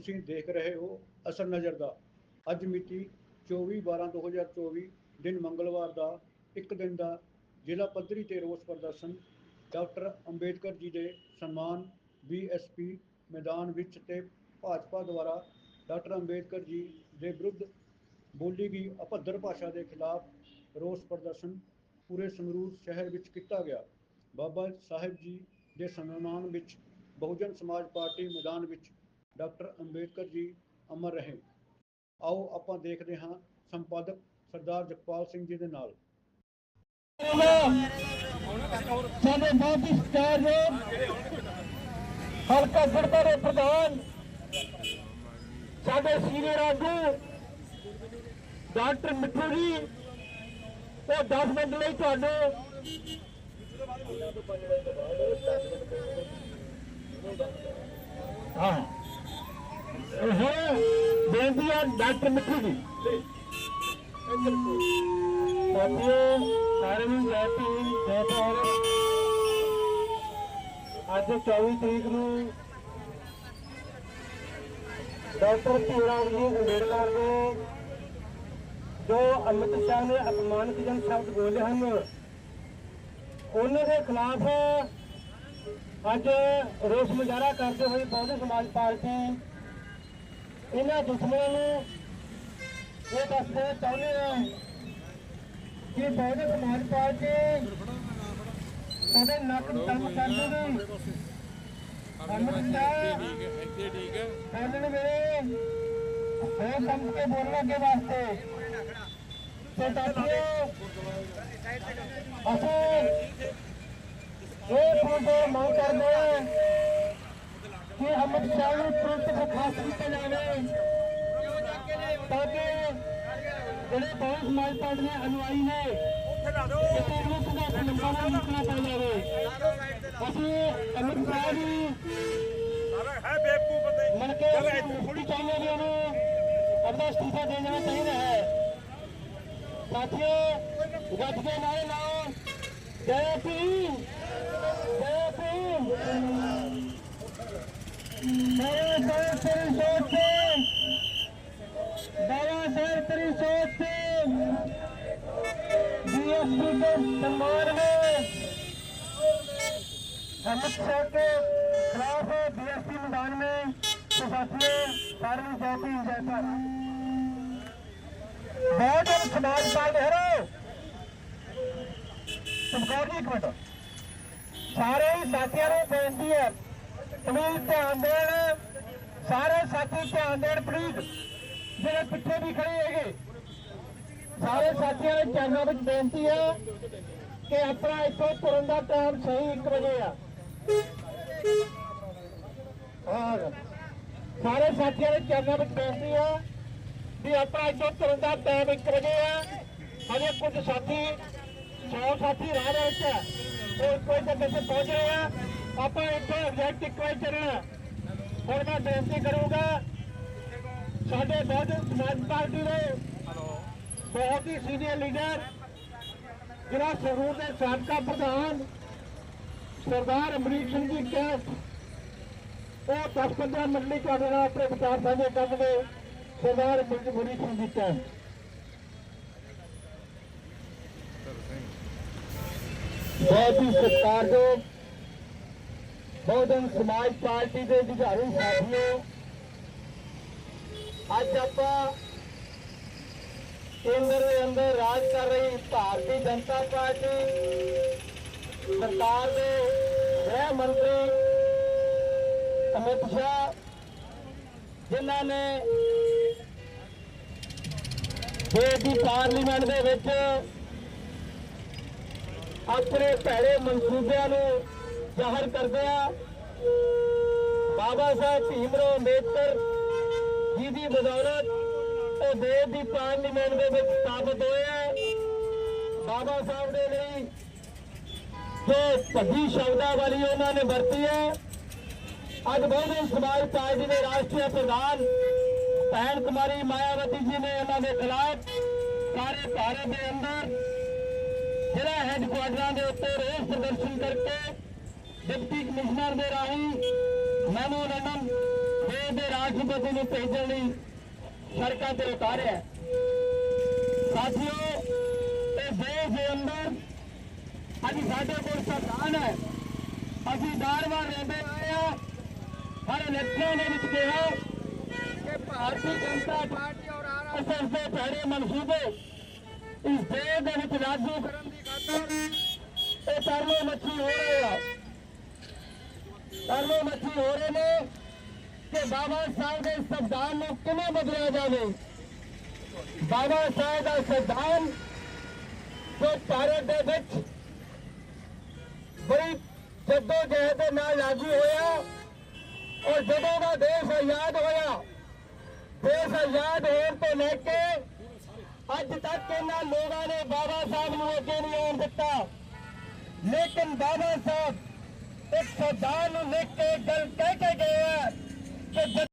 ਤੁਸੀਂ ਦੇਖ ਰਹੇ ਹੋ ਅਸਰ ਨਜ਼ਰ ਦਾ। ਅੱਜ ਮਿਤੀ 24/12/2024 ਦਿਨ ਮੰਗਲਵਾਰ ਦਾ, ਇੱਕ ਦਿਨ ਦਾ ਜ਼ਿਲ੍ਹਾ ਪੱਧਰੀ ਤੇ ਰੋਸ ਪ੍ਰਦਰਸ਼ਨ ਡਾਕਟਰ ਅੰਬੇਦਕਰ ਜੀ ਦੇ ਸਨਮਾਨ ਬੀਐਸਪੀ ਮੈਦਾਨ ਵਿੱਚ ਤੇ ਭਾਜਪਾ ਦੁਆਰਾ ਡਾਕਟਰ ਅੰਬੇਦਕਰ ਜੀ ਦੇ ਵਿਰੁੱਧ ਬੋਲੀ ਗਈ ਅਭੱਦਰ ਭਾਸ਼ਾ ਦੇ ਖਿਲਾਫ ਰੋਸ ਪ੍ਰਦਰਸ਼ਨ ਪੂਰੇ ਸੰਗਰੂਰ ਸ਼ਹਿਰ ਵਿੱਚ ਕੀਤਾ ਗਿਆ। ਬਾਬਾ ਸਾਹਿਬ ਜੀ ਦੇ ਸਨਮਾਨ ਵਿੱਚ ਬਹੁਜਨ ਸਮਾਜ ਪਾਰਟੀ ਮੈਦਾਨ ਵਿੱਚ ਡਾਕਟਰ ਅੰਬੇਦਕਰ ਜੀ ਅਮਰ ਰਹੇ। ਆਓ ਆਪਾਂ ਦੇਖਦੇ ਹਾਂ ਸੰਪਾਦਕ ਸਰਦਾਰ ਜਗਪਾਲ ਸਿੰਘ ਜੀ ਦੇ ਨਾਲ। ਸਾਡੇ ਬਹੁਤ ਹੀ ਸਤਿਕਾਰਯੋਗ ਹਲਕਾ ਸੜਕਾਂ ਦੇ ਪ੍ਰਧਾਨ, ਸਾਡੇ ਸੀਨੀਅਰ ਆਗੂ, ਡਾਕਟਰ ਮਿੱਠੂ ਜੀ, ਉਹ 10 ਮਿੰਟ ਲਈ ਤੁਹਾਨੂੰ ਹਾਂ। ਬੇਨਤੀ ਹੈ ਡਾਕਟਰ ਮਿੱਠੂ ਜੀ। ਸਾਥੀਓ ਸਾਰਿਆਂ ਨੂੰ ਜੈ ਭੀਮ, ਜੈ ਅੱਜ 24 ਤਰੀਕ ਨੂੰ ਡਾਕਟਰ ਭੀਮਰਾਵ ਜੀ ਅੰਬੇਡਕਰ ਦੇ, ਜੋ ਅਮਿਤ ਸ਼ਾਹ ਨੇ ਅਪਮਾਨਜਨਕ ਸ਼ਬਦ ਬੋਲੇ ਹਨ, ਉਹਨਾਂ ਦੇ ਖਿਲਾਫ ਅੱਜ ਰੋਸ ਮੁਜ਼ਾਹਰਾ ਕਰਦੇ ਹੋਏ ਬਹੁਜਨ ਸਮਾਜ ਪਾਰਟੀ ਇਹਨਾਂ ਦੁਸ਼ਮਣਾਂ ਨੂੰ ਇਹ ਦੱਸਣਾ ਚਾਹੁੰਦੇ ਹਾਂ ਕਿ ਬਹੁਜਨ ਸਮਾਜ ਪਾਰਟੀ ਸਾਡੇ ਨੱਕ ਤੰਗ ਕਰ ਦੂਗੀ ਅਮਿਤ ਸ਼ਾਹ ਇੱਥੇ ਠੀਕ ਹੈ ਬੋਲਣ ਵੇਲੇ ਹੋ। ਸੰਭ ਕੇ ਬੋਲਣ ਵਾਸਤੇ। ਤੇ ਸਾਥੀਓ ਅਸੀਂ ਇਹ ਫੋਟੋ ਮੰਗ ਕਰਦੇ ਹਾਂ ਕਿ ਅਮਿਤ ਸ਼ਾਹ ਨੂੰ ਤੁਰੰਤ ਬਰਖਾਸਤ ਕੀਤਾ ਜਾਵੇ ਤਾਂ ਕਿ ਜਿਹੜੇ ਬਹੁਤ ਸਮਾਜ ਪਾਰਟੀ ਦੇ ਅਨੁਆਈ ਨੇ ਕਿਤੇ ਨੂੰ ਸੰਘਰਸ਼ ਨਾ ਨਿਕਲਣਾ ਪੈ ਜਾਵੇ। ਅਸੀਂ ਅਮਿਤ ਸ਼ਾਹ ਦੀ ਹੈ ਬੇਵਕੂਫ ਬੰਦੇ। ਮਨ ਕੇ ਥੋੜੀ ਚਾਹੀਏ ਵੀ ਉਹਨੂੰ ਆਪਣਾ ਅਸਤੀਫਾ ਦੇ ਦੇਣਾ ਚਾਹੀਦਾ ਹੈ। ਸਾਥੀਓ ਗੱਜ ਕੇ ਨਾਰੇ ਲਾਓ। ਜੈ ਭੀਮ ਜੈ ਭੀਮ। परिषद से में अमित शाह के खिलाफ बीएसपी मैदान में तो साथियों सारी समाज का तुम कहो एक सारे ही साथियों को बेनती है ਪਲੀਜ਼ ਧਿਆਨ ਦੇਣ, ਸਾਰੇ ਸਾਥੀ ਧਿਆਨ ਦੇਣ ਪਲੀਜ਼ ਜਿਹੜੇ ਪਿੱਛੇ ਵੀ ਖੜੇ ਹੈਗੇ। ਸਾਰੇ ਸਾਥੀਆਂ ਦੇ ਚਰਨਾਂ ਵਿੱਚ ਬੇਨਤੀ ਹੈ ਕਿ ਆਪਣਾ ਇੱਥੋਂ ਤੁਰਨ ਦਾ ਟਾਈਮ ਸਹੀ 1 ਵਜੇ ਆ। ਹਾਂ ਸਾਰੇ ਸਾਥੀਆਂ ਦੇ ਚਰਨਾਂ ਵਿੱਚ ਬੇਨਤੀ ਹੈ ਵੀ ਆਪਣਾ ਇੱਥੋਂ ਤੁਰਨ ਦਾ ਟਾਈਮ 1 ਵਜੇ ਆ। ਹਜੇ ਕੁਝ ਸਾਥੀ 100 ਸਾਥੀ ਰਾਹ ਦੇ ਵਿੱਚ ਉਹ ਕੋਈ ਜਗ੍ਹਾ ਤੇ ਪਹੁੰਚ ਰਹੇ ਆ। ਆਪਾਂ ਇੱਥੋਂ ਐਗਜ਼ੈਕਟ 1 ਵਜੇ ਚੱਲਣਾ ਹੁਣ ਮੈਂ ਬੇਨਤੀ ਕਰੂੰਗਾ ਸਾਡੇ ਬਹੁਜਨ ਸਮਾਜ ਪਾਰਟੀ ਦੇ ਬਹੁਤ ਹੀ ਸੀਨੀਅਰ ਲੀਡਰ ਜਿਹੜਾ ਸਰੂਰ ਦੇ ਸਾਬਕਾ ਪ੍ਰਧਾਨ ਸਰਦਾਰ ਅਮਰੀਕ ਸਿੰਘ ਜੀ ਕੈਸ ਉਹ 10-15 ਮਿੰਟ ਲਈ ਤੁਹਾਡੇ ਨਾਲ ਆਪਣੇ ਵਿਚਾਰ ਸਾਂਝੇ ਕਰਨਗੇ ਸਰਦਾਰ ਅਮਰੀਕ ਸਿੰਘ ਜੀ ਕੈਸ ਬਹੁਤ ਹੀ ਸਤਿਕਾਰਯੋਗ ਬਹੁਜਨ ਸਮਾਜ ਪਾਰਟੀ ਦੇ ਜੁਝਾਰੂ ਸਾਥੀਓ, ਅੱਜ ਆਪਾਂ ਕੇਂਦਰ ਦੇ ਅੰਦਰ ਰਾਜ ਕਰ ਰਹੀ ਭਾਰਤੀ ਜਨਤਾ ਪਾਰਟੀ, ਸਰਕਾਰ ਦੇ ਗ੍ਰਹਿ ਮੰਤਰੀ ਅਮਿਤ ਸ਼ਾਹ, ਜਿਨ੍ਹਾਂ ਨੇ ਦੇਸ਼ ਦੀ ਪਾਰਲੀਮੈਂਟ ਦੇ ਵਿੱਚ ਆਪਣੇ ਭੈੜੇ ਮਨਸੂਬਿਆਂ ਨੂੰ ਜ਼ਾਹਰ ਕਰਦਿਆਂ ਬਾਬਾ ਸਾਹਿਬ ਭੀਮਰਾਓ ਅੰਬੇਦਕਰ ਜੀ ਦੀ ਬਦੌਲਤ ਉਹ ਦੇਸ਼ ਦੀ ਪਾਰਲੀਮੈਂਟ ਦੇ ਵਿੱਚ ਸਾਬਤ ਹੋਇਆ ਬਾਬਾ ਸਾਹਿਬ ਦੇ ਲਈ ਜੋ ਭੱਜੀ ਸ਼ਬਦਾਂ ਵਾਲੀ ਉਹਨਾਂ ਨੇ ਵਰਤੀ ਹੈ ਅੱਜ ਬਹੁਜਨ ਸਮਾਜ ਪਾਰਟੀ ਦੇ ਰਾਸ਼ਟਰੀ ਪ੍ਰਧਾਨ ਭੈਣ ਕੁਮਾਰੀ ਮਾਇਆਵਤੀ ਜੀ ਨੇ ਉਹਨਾਂ ਦੇ ਖਿਲਾਫ ਸਾਰੇ ਭਾਰਤ ਦੇ ਅੰਦਰ ਜਿਹੜਾ ਹੈੱਡਕੁਆਟਰਾਂ ਦੇ ਉੱਤੇ ਰੋਸ ਪ੍ਰਦਰਸ਼ਨ ਕਰਕੇ ਡਿਪਟੀ ਕਮਿਸ਼ਨਰ ਦੇ ਰਾਹੀਂ ਮੈਮੋਰੈਂਡਮ ਦੇਸ਼ ਦੇ ਰਾਸ਼ਟਰਪਤੀ ਨੂੰ ਭੇਜਣ ਲਈ ਸੜਕਾਂ ਤੇ ਉਤਾਰਿਆ। ਸਾਥੀਓ, ਇਹ ਦੇਸ਼ ਦੇ ਅੰਦਰ ਅੱਜ ਸਾਡੇ ਕੋਲ ਸੰਵਿਧਾਨ ਹੈ। ਅਸੀਂ ਦਾਰਵਾਰ ਰਹਿੰਦੇ ਆਏ ਆ ਹਰ ਇਲੈਕਸ਼ਨ ਦੇ ਵਿੱਚ ਕਿਹਾ ਕਿ ਭਾਰਤੀ ਜਨਤਾ ਪਾਰਟੀ ਔਰ ਆਰਐਸਐਸ ਦੇ ਪਹਿਰੇ ਮਨਸੂਬੇ ਇਸ ਦੇਸ਼ ਦੇ ਵਿੱਚ ਲਾਗੂ ਕਰਨ ਦੀ ਖਾਤਰ ਇਹ ਤਰਲੋ ਮੱਛੀ ਹੋ ਰਹੇ ਆ। ਤਰਲੋ ਮੱਛੀ ਹੋ ਰਹੇ ਨੇ ਕਿ ਬਾਬਾ ਸਾਹਿਬ ਦੇ ਸੰਵਿਧਾਨ ਨੂੰ ਕਿਵੇਂ ਬਦਲਿਆ ਜਾਵੇ? ਬਾਬਾ ਸਾਹਿਬ ਦਾ ਸੰਵਿਧਾਨ ਜੋ ਭਾਰਤ ਦੇ ਵਿੱਚ ਬੜੀ ਜੱਦੋ ਜਹਿਦ ਦੇ ਨਾਲ ਲਾਗੂ ਹੋਇਆ ਔਰ ਜਦੋਂ ਦਾ ਦੇਸ਼ ਆਜ਼ਾਦ ਹੋਇਆ, ਦੇਸ਼ ਆਜ਼ਾਦ ਹੋਣ ਤੋਂ ਲੈ ਕੇ ਅੱਜ ਤੱਕ ਇਹਨਾਂ ਲੋਕਾਂ ਨੇ ਬਾਬਾ ਸਾਹਿਬ ਨੂੰ ਅੱਗੇ ਨਹੀਂ ਆਉਣ ਦਿੱਤਾ। ਲੇਕਿਨ ਬਾਬਾ ਸਾਹਿਬ ਇੱਕ ਸਰਦਾਰ ਨੂੰ ਲਿਖ ਕੇ ਇੱਕ ਗੱਲ ਕਹਿ ਕੇ ਗਏ ਹੈ ਕਿ